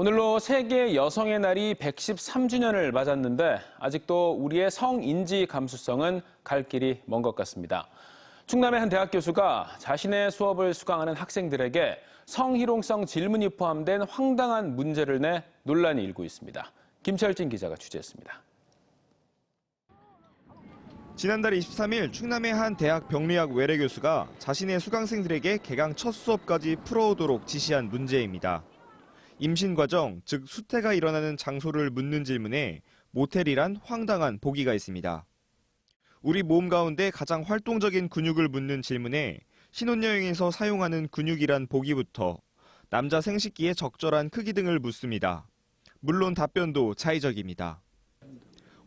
오늘로 세계 여성의 날이 113주년을 맞았는데 아직도 우리의 성인지 감수성은 갈 길이 먼 것 같습니다. 충남의 한 대학 교수가 자신의 수업을 수강하는 학생들에게 성희롱성 질문이 포함된 황당한 문제를 내 논란이 일고 있습니다. 김철진 기자가 취재했습니다. 지난달 23일 충남의 한 대학 병리학 외래 교수가 자신의 수강생들에게 개강 첫 수업까지 풀어오도록 지시한 문제입니다. 임신 과정, 즉 수태가 일어나는 장소를 묻는 질문에 모텔이란 황당한 보기가 있습니다. 우리 몸 가운데 가장 활동적인 근육을 묻는 질문에 신혼여행에서 사용하는 근육이란 보기부터 남자 생식기의 적절한 크기 등을 묻습니다. 물론 답변도 차이적입니다.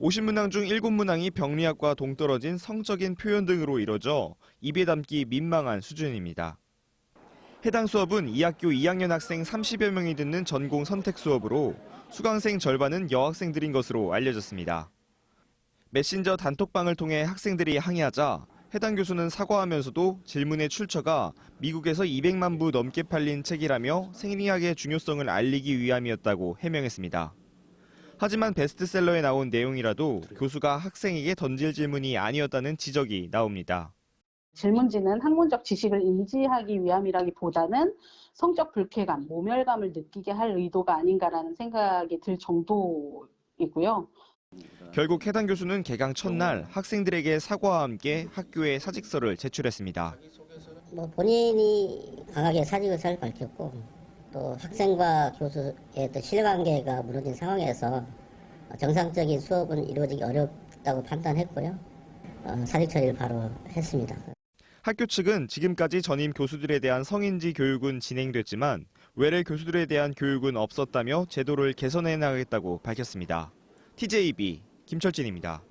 50문항 중 7문항이 병리학과 동떨어진 성적인 표현 등으로 이뤄져 입에 담기 민망한 수준입니다. 해당 수업은 이 학교 2학년 학생 30여 명이 듣는 전공 선택 수업으로 수강생 절반은 여학생들인 것으로 알려졌습니다. 메신저 단톡방을 통해 학생들이 항의하자 해당 교수는 사과하면서도 질문의 출처가 미국에서 200만 부 넘게 팔린 책이라며 생리학의 중요성을 알리기 위함이었다고 해명했습니다. 하지만 베스트셀러에 나온 내용이라도 교수가 학생에게 던질 질문이 아니었다는 지적이 나옵니다. 질문지는 학문적 지식을 인지하기 위함이라기보다는 성적 불쾌감, 모멸감을 느끼게 할 의도가 아닌가라는 생각이 들 정도이고요. 결국 해당 교수는 개강 첫날 학생들에게 사과와 함께 학교에 사직서를 제출했습니다. 뭐 본인이 강하게 사직의사를 밝혔고 또 학생과 교수의 또 신뢰관계가 무너진 상황에서 정상적인 수업은 이루어지기 어렵다고 판단했고요. 어, 사직 처리를 바로 했습니다. 학교 측은 지금까지 전임 교수들에 대한 성인지 교육은 진행됐지만 외래 교수들에 대한 교육은 없었다며 제도를 개선해 나가겠다고 밝혔습니다. TJB 김철진입니다.